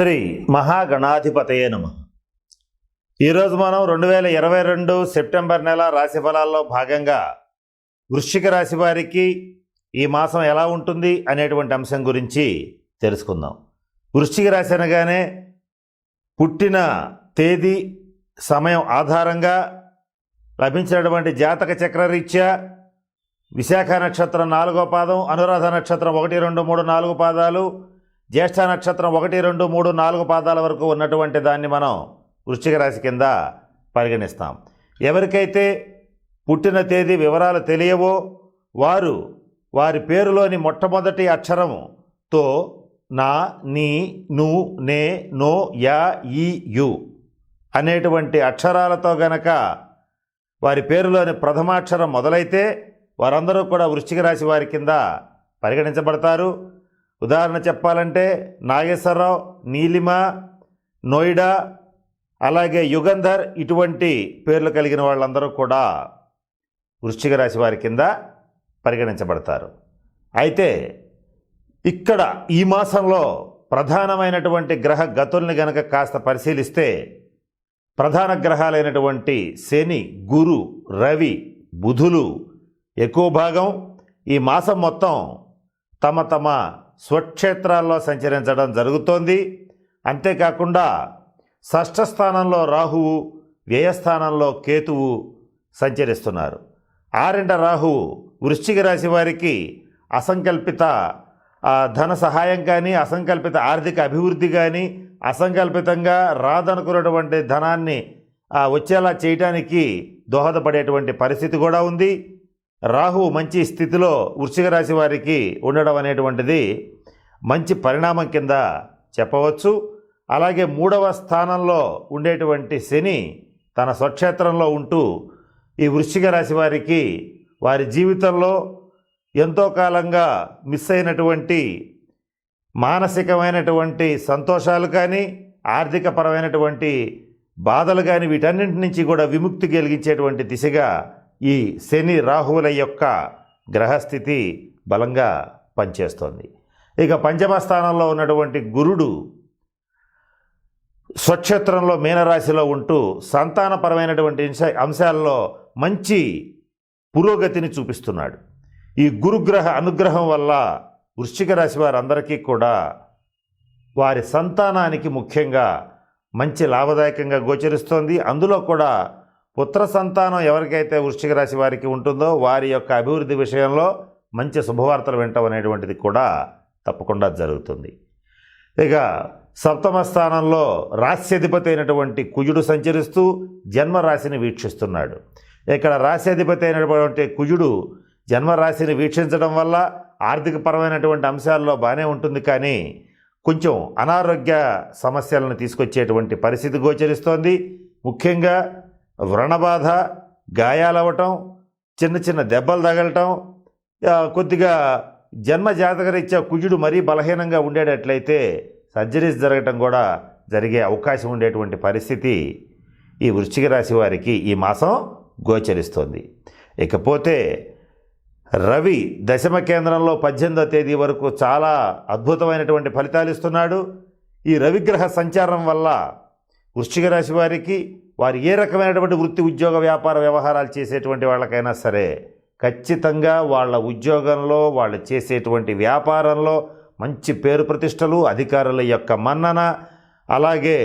శ్రీ మహాగణాధిపతయే నమ. ఈరోజు మనం రెండు వేల ఇరవై రెండు సెప్టెంబర్ నెల రాశి ఫలాల్లో భాగంగా వృశ్చిక రాశి వారికి ఈ మాసం ఎలా ఉంటుంది అనేటువంటి అంశం గురించి తెలుసుకుందాం. వృశ్చిక రాశి అనగానే పుట్టిన తేదీ సమయం ఆధారంగా లభించినటువంటి జాతక చక్రరీత్యా విశాఖ నక్షత్రం నాలుగో పాదం అనురాధ నక్షత్రం ఒకటి రెండు మూడు నాలుగు పాదాలు జ్యేష్ఠ నక్షత్రం ఒకటి రెండు మూడు నాలుగు పాదాల వరకు ఉన్నటువంటి దాన్ని మనం వృశ్చిక రాశి కింద పరిగణిస్తాం. ఎవరికైతే పుట్టిన తేదీ వివరాలు తెలియవో వారు వారి పేరులోని మొట్టమొదటి అక్షరముతో నా నీ ను నే నో యా ఈ యు అనేటువంటి అక్షరాలతో గనక వారి పేరులోని ప్రథమాక్షరం మొదలైతే వారందరూ కూడా వృశ్చిక రాశి వారి కింద పరిగణించబడతారు. ఉదాహరణ చెప్పాలంటే నాగేశ్వరరావు నీలిమ నోయిడా అలాగే యుగంధర్ ఇటువంటి పేర్లు కలిగిన వాళ్ళందరూ కూడా వృశ్చిక రాశి వారి కింద పరిగణించబడతారు. అయితే ఇక్కడ ఈ మాసంలో ప్రధానమైనటువంటి గ్రహ గతుల్ని గనక కాస్త పరిశీలిస్తే ప్రధాన గ్రహాలైనటువంటి శని గురు రవి బుధులు ఎక్కువ భాగం ఈ మాసం మొత్తం తమ తమ స్వక్షేత్రాల్లో సంచరించడం జరుగుతోంది. అంతేకాకుండా షష్ఠ స్థానంలో రాహువు వ్యయస్థానంలో కేతువు సంచరిస్తున్నారు. ఆరింట రాహువు వృశ్చిక రాశి వారికి అసంకల్పిత ధన సహాయం కానీ అసంకల్పిత ఆర్థిక అభివృద్ధి కానీ అసంకల్పితంగా రాదనుకున్నటువంటి ధనాన్ని వచ్చేలా చేయటానికి దోహదపడేటువంటి పరిస్థితి కూడా ఉంది. రాహు మంచి స్థితిలో వృశ్చిక రాశి వారికి ఉండడం అనేటువంటిది మంచి పరిణామం కింద చెప్పవచ్చు. అలాగే మూడవ స్థానంలో ఉండేటువంటి శని తన స్వక్షేత్రంలో ఉంటూ ఈ వృశ్చిక రాశి వారికి వారి జీవితంలో ఎంతో కాలంగా మిస్ అయినటువంటి మానసికమైనటువంటి సంతోషాలు కానీ ఆర్థికపరమైనటువంటి బాధలు కానీ వీటన్నింటి నుంచి కూడా విముక్తి కలిగించేటువంటి దిశగా ఈ శని రాహువుల యొక్క గ్రహస్థితి బలంగా పనిచేస్తోంది. ఇక పంచమ స్థానంలో ఉన్నటువంటి గురుడు స్వక్షేత్రంలో మీనరాశిలో ఉంటూ సంతానపరమైనటువంటి అంశాల్లో మంచి పురోగతిని చూపిస్తున్నాడు. ఈ గురుగ్రహ అనుగ్రహం వల్ల వృశ్చిక రాశి వారందరికీ కూడా వారి సంతానానికి ముఖ్యంగా మంచి లాభదాయకంగా గోచరిస్తోంది. అందులో కూడా పుత్ర సంతానం ఎవరికైతే వృశ్చిక రాశి వారికి ఉంటుందో వారి యొక్క అభివృద్ధి విషయంలో మంచి శుభవార్తలు వింటం అనేటువంటిది కూడా తప్పకుండా జరుగుతుంది. ఇక సప్తమ స్థానంలో రాస్యాధిపతి అయినటువంటి కుజుడు సంచరిస్తూ జన్మరాశిని వీక్షిస్తున్నాడు. ఇక్కడ రాస్యాధిపతి అయినటువంటి కుజుడు జన్మరాశిని వీక్షించడం వల్ల ఆర్థికపరమైనటువంటి అంశాల్లో బాగానే ఉంటుంది కానీ కొంచెం అనారోగ్య సమస్యలను తీసుకొచ్చేటువంటి పరిస్థితి గోచరిస్తోంది. ముఖ్యంగా వ్రణబాధ గాయాలవ్వటం చిన్న చిన్న దెబ్బలు తగలటం కొద్దిగా జన్మ జాతకరీత్యా కుజుడు మరీ బలహీనంగా ఉండేటట్లయితే సర్జరీస్ జరగటం కూడా జరిగే అవకాశం ఉండేటువంటి పరిస్థితి ఈ వృశ్చిక రాశి వారికి ఈ మాసం గోచరిస్తుంది. ఇకపోతే రవి దశమ కేంద్రంలో పద్దెనిమిదో తేదీ వరకు చాలా అద్భుతమైనటువంటి ఫలితాలు ఇస్తున్నాడు. ఈ రవిగ్రహ సంచారం వల్ల వృశ్చిక రాశి వారికి వారు ఏ రకమైనటువంటి వృత్తి ఉద్యోగ వ్యాపార వ్యవహారాలు చేసేటువంటి వాళ్ళకైనా సరే ఖచ్చితంగా వాళ్ళ ఉద్యోగంలో వాళ్ళు చేసేటువంటి వ్యాపారంలో మంచి పేరు ప్రతిష్టలు అధికారుల యొక్క మన్నన అలాగే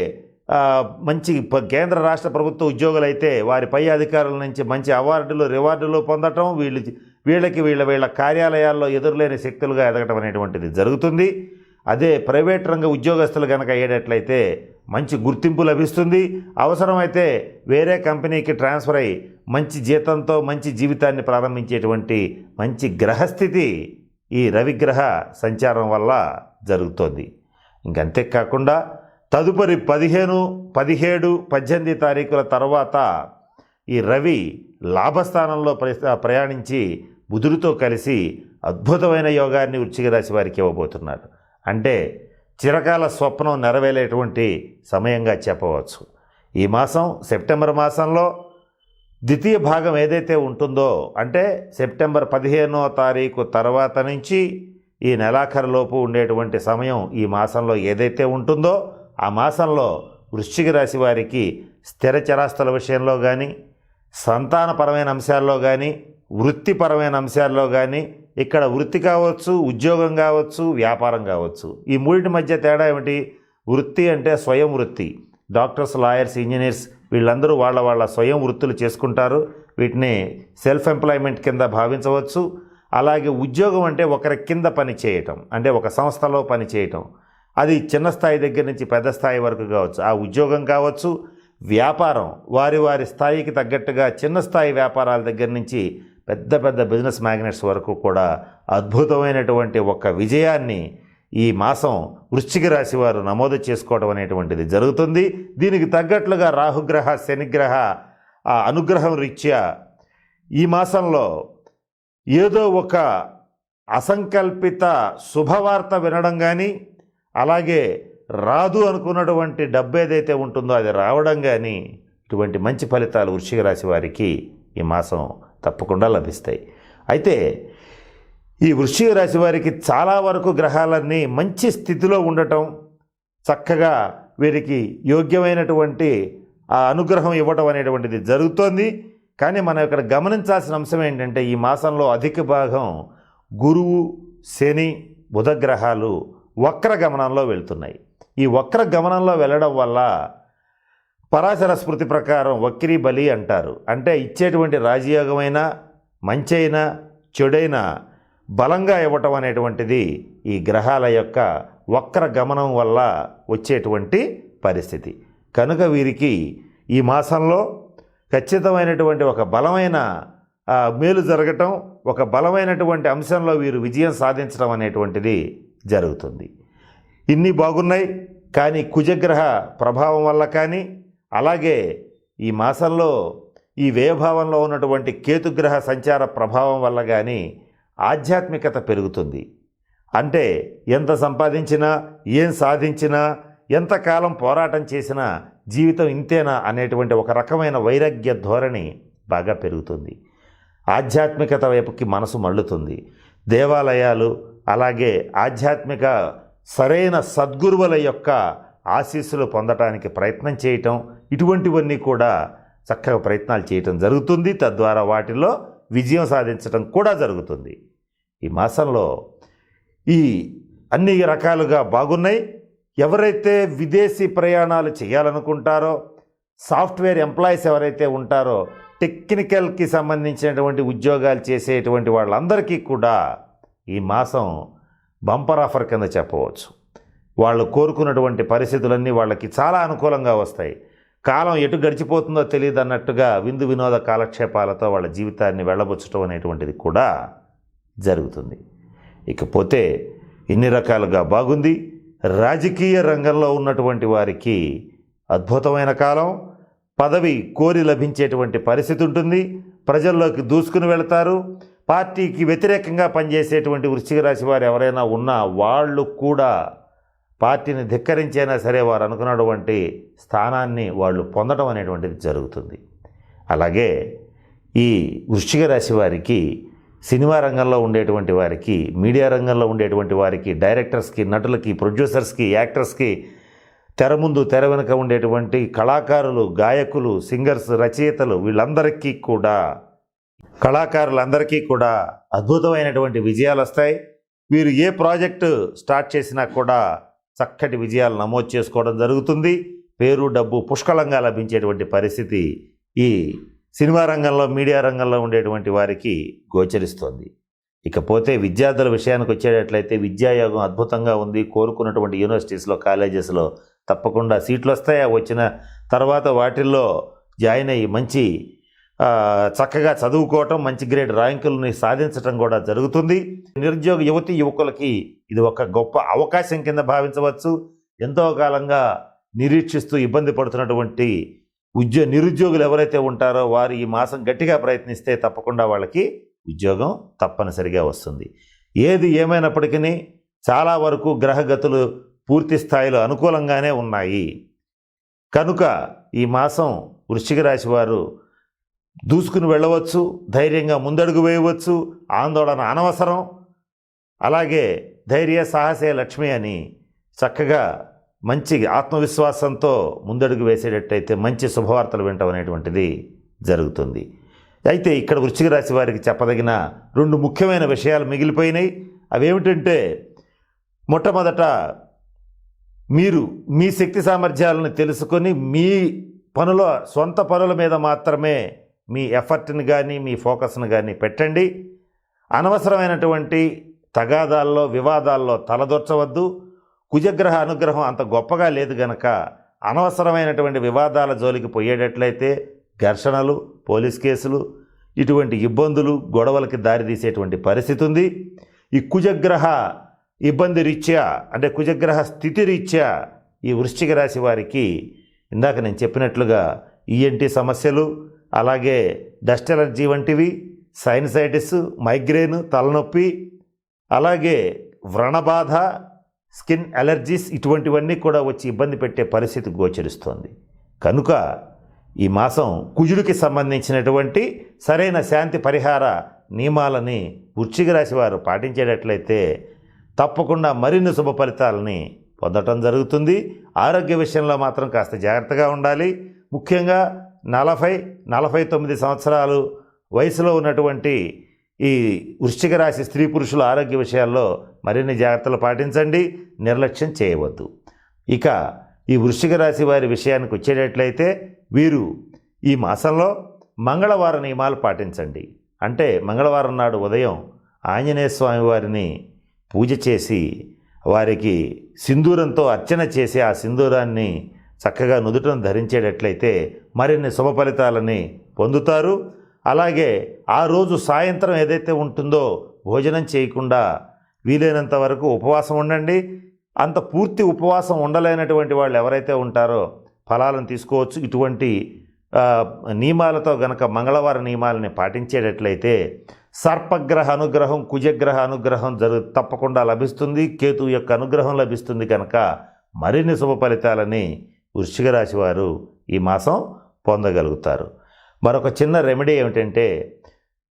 మంచి కేంద్ర రాష్ట్ర ప్రభుత్వ ఉద్యోగులు అయితే వారి పై అధికారుల నుంచి మంచి అవార్డులు రివార్డులు పొందటం వీళ్ళు వీళ్ళకి వీళ్ళ వీళ్ళ కార్యాలయాల్లో ఎదురులేని శక్తులుగా ఎదగటం అనేటువంటిది జరుగుతుంది. అదే ప్రైవేట్ రంగ ఉద్యోగస్తులు కనుక అయ్యేటట్లయితే మంచి గుర్తింపు లభిస్తుంది. అవసరమైతే వేరే కంపెనీకి ట్రాన్స్ఫర్ అయ్యి మంచి జీతంతో మంచి జీవితాన్ని ప్రారంభించేటువంటి మంచి గ్రహస్థితి ఈ రవిగ్రహ సంచారం వల్ల జరుగుతోంది. ఇంకంతేకాకుండా తదుపరి పదిహేను పదిహేడు పద్దెనిమిది తారీఖుల తర్వాత ఈ రవి లాభస్థానంలో ప్రయాణించి బుధుడితో కలిసి అద్భుతమైన యోగాన్ని వృచ్చిక రాశి వారికి ఇవ్వబోతున్నాడు. అంటే చిరకాల స్వప్నం నెరవేరేటువంటి సమయంగా చెప్పవచ్చు. ఈ మాసం సెప్టెంబర్ మాసంలో ద్వితీయ భాగం ఏదైతే ఉంటుందో అంటే సెప్టెంబర్ పదిహేనో తారీఖు తర్వాత నుంచి ఈ నెలాఖరులోపు ఉండేటువంటి సమయం ఈ మాసంలో ఏదైతే ఉంటుందో ఆ మాసంలో వృశ్చిక రాశి వారికి స్థిర చరాస్తుల విషయంలో కానీ సంతానపరమైన అంశాల్లో కానీ వృత్తిపరమైన అంశాల్లో కానీ ఇక్కడ వృత్తి కావచ్చు ఉద్యోగం కావచ్చు వ్యాపారం కావచ్చు. ఈ మూడింటి మధ్య తేడా ఏమిటి? వృత్తి అంటే స్వయం వృత్తి. డాక్టర్స్ లాయర్స్ ఇంజనీర్స్ వీళ్ళందరూ వాళ్ళ వాళ్ళ స్వయం వృత్తులు చేసుకుంటారు. వీటిని సెల్ఫ్ ఎంప్లాయ్మెంట్ కింద భావించవచ్చు. అలాగే ఉద్యోగం అంటే ఒకరి కింద పని చేయటం అంటే ఒక సంస్థలో పని చేయటం. అది చిన్న స్థాయి దగ్గర నుంచి పెద్ద స్థాయి వరకు కావచ్చు. ఆ ఉద్యోగం కావచ్చు వ్యాపారం వారి వారి స్థాయికి తగ్గట్టుగా చిన్న స్థాయి వ్యాపారాల దగ్గర నుంచి పెద్ద పెద్ద బిజినెస్ మ్యాగ్నెట్స్ వరకు కూడా అద్భుతమైనటువంటి ఒక విజయాన్ని ఈ మాసం వృశ్చిక రాశి వారు నమోదు చేసుకోవడం అనేటువంటిది జరుగుతుంది. దీనికి తగ్గట్లుగా రాహుగ్రహ శనిగ్రహ ఆ అనుగ్రహం రీత్యా ఈ మాసంలో ఏదో ఒక అసంకల్పిత శుభవార్త వినడం కానీ అలాగే రాదు అనుకున్నటువంటి డబ్బు ఏదైతే ఉంటుందో అది రావడం కానీ ఇటువంటి మంచి ఫలితాలు వృశ్చిక రాశి వారికి ఈ మాసం తప్పకుండా లభిస్తాయి. అయితే ఈ వృశ్చిక రాశి వారికి చాలా వరకు గ్రహాలన్నీ మంచి స్థితిలో ఉండటం చక్కగా వీరికి యోగ్యమైనటువంటి ఆ అనుగ్రహం ఇవ్వటం అనేటువంటిది జరుగుతోంది. కానీ మనం ఇక్కడ గమనించాల్సిన అంశం ఏంటంటే ఈ మాసంలో అధిక భాగం గురువు శని బుధగ్రహాలు వక్ర గమనంలో వెళ్తున్నాయి. ఈ వక్ర గమనంలో వెళ్ళడం వల్ల పరాశర స్మృతి ప్రకారం వక్రీ బలి అంటారు. అంటే ఇచ్చేటువంటి రాజయోగమైన మంచైనా చెడైనా బలంగా ఇవ్వటం అనేటువంటిది ఈ గ్రహాల యొక్క వక్ర గమనం వల్ల వచ్చేటువంటి పరిస్థితి. కనుక వీరికి ఈ మాసంలో ఖచ్చితమైనటువంటి ఒక బలమైన మేలు జరగటం ఒక బలమైనటువంటి అంశంలో వీరు విజయం సాధించడం అనేటువంటిది జరుగుతుంది. ఇన్ని బాగున్నాయి కానీ కుజగ్రహ ప్రభావం వల్ల కానీ అలాగే ఈ మాసంలో ఈ వ్యయభావంలో ఉన్నటువంటి కేతుగ్రహ సంచార ప్రభావం వల్ల కానీ ఆధ్యాత్మికత పెరుగుతుంది. అంటే ఎంత సంపాదించినా ఏం సాధించినా ఎంతకాలం పోరాటం చేసినా జీవితం ఇంతేనా అనేటువంటి ఒక రకమైన వైరాగ్య ధోరణి బాగా పెరుగుతుంది. ఆధ్యాత్మికత వైపుకి మనసు మళ్ళుతుంది. దేవాలయాలు అలాగే ఆధ్యాత్మిక సరైన సద్గురువుల యొక్క ఆశీస్సులు పొందటానికి ప్రయత్నం చేయటం ఇటువంటివన్నీ కూడా చక్కగా ప్రయత్నాలు చేయటం జరుగుతుంది. తద్వారా వాటిలో విజయం సాధించడం కూడా జరుగుతుంది. ఈ మాసంలో ఈ అన్ని రకాలుగా బాగున్నాయి. ఎవరైతే విదేశీ ప్రయాణాలు చేయాలనుకుంటారో సాఫ్ట్వేర్ ఎంప్లాయీస్ ఎవరైతే ఉంటారో టెక్నికల్కి సంబంధించినటువంటి ఉద్యోగాలు చేసేటువంటి వాళ్ళందరికీ కూడా ఈ మాసం బంపర్ ఆఫర్ కింద చెప్పవచ్చు. వాళ్ళు కోరుకున్నటువంటి పరిస్థితులన్నీ వాళ్ళకి చాలా అనుకూలంగా వస్తాయి. కాలం ఎటు గడిచిపోతుందో తెలియదు అన్నట్టుగా విందు వినోద కాలక్షేపాలతో వాళ్ళ జీవితాన్ని వెళ్ళబుచ్చటం అనేటువంటిది కూడా జరుగుతుంది. ఇకపోతే ఇన్ని రకాలుగా బాగుంది. రాజకీయ రంగంలో ఉన్నటువంటి వారికి అద్భుతమైన కాలం. పదవి కోరి లభించేటువంటి పరిస్థితి ఉంటుంది. ప్రజల్లోకి దూసుకుని వెళతారు. పార్టీకి వ్యతిరేకంగా పనిచేసేటువంటి వృశ్చిక రాశి వారు ఎవరైనా ఉన్నా వాళ్ళు కూడా పార్టీని ధిక్కరించైనా సరే వారు అనుకున్నటువంటి స్థానాన్ని వాళ్ళు పొందడం అనేటువంటిది జరుగుతుంది. అలాగే ఈ వృశ్చిక రాశి వారికి సినిమా రంగంలో ఉండేటువంటి వారికి మీడియా రంగంలో ఉండేటువంటి వారికి డైరెక్టర్స్కి నటులకి ప్రొడ్యూసర్స్కి యాక్టర్స్కి తెర ముందు తెర వెనుక ఉండేటువంటి కళాకారులు గాయకులు సింగర్స్ రచయితలు వీళ్ళందరికీ కూడా కళాకారులందరికీ కూడా అద్భుతమైనటువంటి విజయాలు వస్తాయి వీరు ఏ ప్రాజెక్టు స్టార్ట్ చేసినా కూడా చక్కటి విజయాలు నమోదు చేసుకోవడం జరుగుతుంది. పేరు డబ్బు పుష్కలంగా లభించేటువంటి పరిస్థితి ఈ సినిమా రంగంలో మీడియా రంగంలో ఉండేటువంటి వారికి గోచరిస్తోంది. ఇకపోతే విద్యార్థుల విషయానికి వచ్చేటట్లయితే విద్యాయోగం అద్భుతంగా ఉంది. కోరుకున్నటువంటి యూనివర్సిటీస్లో కాలేజెస్లో తప్పకుండా సీట్లు వస్తాయి? వచ్చిన తర్వాత వాటిల్లో జాయిన్ అయ్యి మంచి చక్కగా చదువుకోవటం మంచి గ్రేడ్ ర్యాంకులని సాధించటం కూడా జరుగుతుంది. నిరుద్యోగ యువతి యువకులకి ఇది ఒక గొప్ప అవకాశం కింద భావించవచ్చు. ఎంతో కాలంగా నిరీక్షిస్తూ ఇబ్బంది పడుతున్నటువంటి ఉద్యో నిరుద్యోగులు ఎవరైతే ఉంటారో వారు ఈ మాసం గట్టిగా ప్రయత్నిస్తే తప్పకుండా వాళ్ళకి ఉద్యోగం తప్పనిసరిగా వస్తుంది. ఏది ఏమైనప్పటికీ చాలా వరకు గ్రహగతులు పూర్తి స్థాయిలో అనుకూలంగానే ఉన్నాయి. కనుక ఈ మాసం వృశ్చిక రాశి వారు దూసుకుని వెళ్ళవచ్చు ధైర్యంగా ముందడుగు వేయవచ్చు ఆందోళన అనవసరం. అలాగే ధైర్య సాహసే లక్ష్మి అని చక్కగా మంచి ఆత్మవిశ్వాసంతో ముందడుగు వేసేటట్టయితే మంచి శుభవార్తలు వినటం అనేటువంటిది జరుగుతుంది. అయితే ఇక్కడ వృశ్చిక రాశి వారికి చెప్పదగిన రెండు ముఖ్యమైన విషయాలు మిగిలిపోయినాయి. అవేమిటంటే మొట్టమొదట మీరు మీ శక్తి సామర్థ్యాలను తెలుసుకొని మీ పనుల సొంత పనుల మీద మాత్రమే మీ ఎఫర్ట్ని కానీ మీ ఫోకస్ని కానీ పెట్టండి. అనవసరమైనటువంటి తగాదాల్లో వివాదాల్లో తలదొచ్చవద్దు కుజగ్రహ అనుగ్రహం అంత గొప్పగా లేదు గనక అనవసరమైనటువంటి వివాదాల జోలికి పోయేటట్లయితే ఘర్షణలు పోలీస్ కేసులు ఇటువంటి ఇబ్బందులు గొడవలకి దారితీసేటువంటి పరిస్థితి ఉంది ఈ కుజగ్రహ ఇబ్బంది రీత్యా అంటే కుజగ్రహ స్థితి రీత్యా ఈ వృశ్చిక రాశి వారికి ఇందాక నేను చెప్పినట్లుగా ఈఎన్టీ సమస్యలు అలాగే డస్ట్ ఎలర్జీ వంటివి సైనసైటిస్ మైగ్రేన్ తలనొప్పి అలాగే వ్రణబాధ స్కిన్ అలర్జీస్ ఇటువంటివన్నీ కూడా వచ్చి ఇబ్బంది పెట్టే పరిస్థితి గోచరిస్తోంది. కనుక ఈ మాసం కుజుడికి సంబంధించినటువంటి సరైన శాంతి పరిహార నియమాలని వృశ్చిక రాశి వారు పాటించేటట్లయితే తప్పకుండా మరిన్ని శుభ ఫలితాలని పొందటం జరుగుతుంది. ఆరోగ్య విషయంలో మాత్రం కాస్త జాగ్రత్తగా ఉండాలి. ముఖ్యంగా నలభై నలభై తొమ్మిది సంవత్సరాలు వయసులో ఉన్నటువంటి ఈ వృశ్చిక రాశి స్త్రీ పురుషుల ఆరోగ్య విషయాల్లో మరిన్ని జాగ్రత్తలు పాటించండి నిర్లక్ష్యం చేయవద్దు. ఇక ఈ వృశ్చిక రాశి వారి విషయానికి వచ్చేటట్లయితే వీరు ఈ మాసంలో మంగళవార నియమాలు పాటించండి. అంటే మంగళవారం నాడు ఉదయం ఆంజనేయ స్వామి వారిని పూజ చేసి వారికి సింధూరంతో అర్చన చేసి ఆ సింధూరాన్ని చక్కగా నుదుటను ధరించేటట్లయితే మరిన్ని శుభ ఫలితాలని పొందుతారు. అలాగే ఆ రోజు సాయంత్రం ఏదైతే ఉంటుందో భోజనం చేయకుండా వీలైనంత వరకు ఉపవాసం ఉండండి. అంత పూర్తి ఉపవాసం ఉండలేనటువంటి వాళ్ళు ఎవరైతే ఉంటారో ఫలాలను తీసుకోవచ్చు. ఇటువంటి నియమాలతో గనక మంగళవార నియమాలని పాటించేటట్లయితే సర్పగ్రహ అనుగ్రహం కుజగ్రహ అనుగ్రహం జరు తప్పకుండా లభిస్తుంది. కేతు యొక్క అనుగ్రహం లభిస్తుంది కనుక మరిన్ని శుభ ఫలితాలని వృశ్చిక రాశి వారు ఈ మాసం పొందగలుగుతారు. మరొక చిన్న రెమెడీ ఏమిటంటే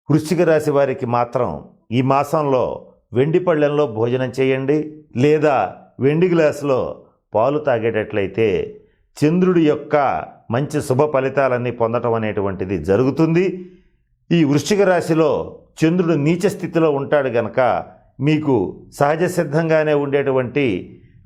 వృశ్చిక రాశి వారికి మాత్రం ఈ మాసంలో వెండి పళ్ళెంలో భోజనం చేయండి లేదా వెండి గ్లాసులో పాలు తాగేటట్లయితే చంద్రుడి యొక్క మంచి శుభ ఫలితాలన్నీ పొందటం అనేటువంటిది జరుగుతుంది. ఈ వృశ్చిక రాశిలో చంద్రుడు నీచ స్థితిలో ఉంటాడు గనక మీకు సహజ సిద్ధంగానే ఉండేటువంటి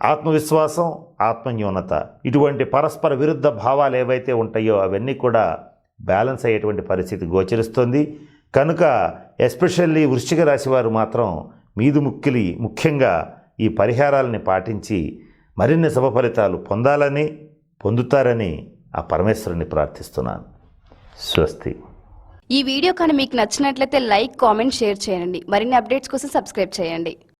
ఆత్మవిశ్వాసం ఆత్మన్యూనత. ఇటువంటి పరస్పర విరుద్ధ భావాలు ఏవైతే ఉంటాయో అవన్నీ కూడా బ్యాలెన్స్ అయ్యేటువంటి పరిస్థితి గోచరిస్తుంది. కనుక ఎస్పెషల్లీ వృశ్చిక రాశి వారు మాత్రం మీదు ముక్కిలి ముఖ్యంగా ఈ పరిహారాలని పాటించి మరిన్ని శుభ ఫలితాలు పొందాలని పొందుతారని ఆ పరమేశ్వరుని ప్రార్థిస్తున్నాను. స్వస్తి. ఈ వీడియో కానీ మీకు నచ్చినట్లయితే లైక్ కామెంట్ షేర్ చేయండి. మరిన్ని అప్డేట్స్ కోసం సబ్స్క్రైబ్ చేయండి.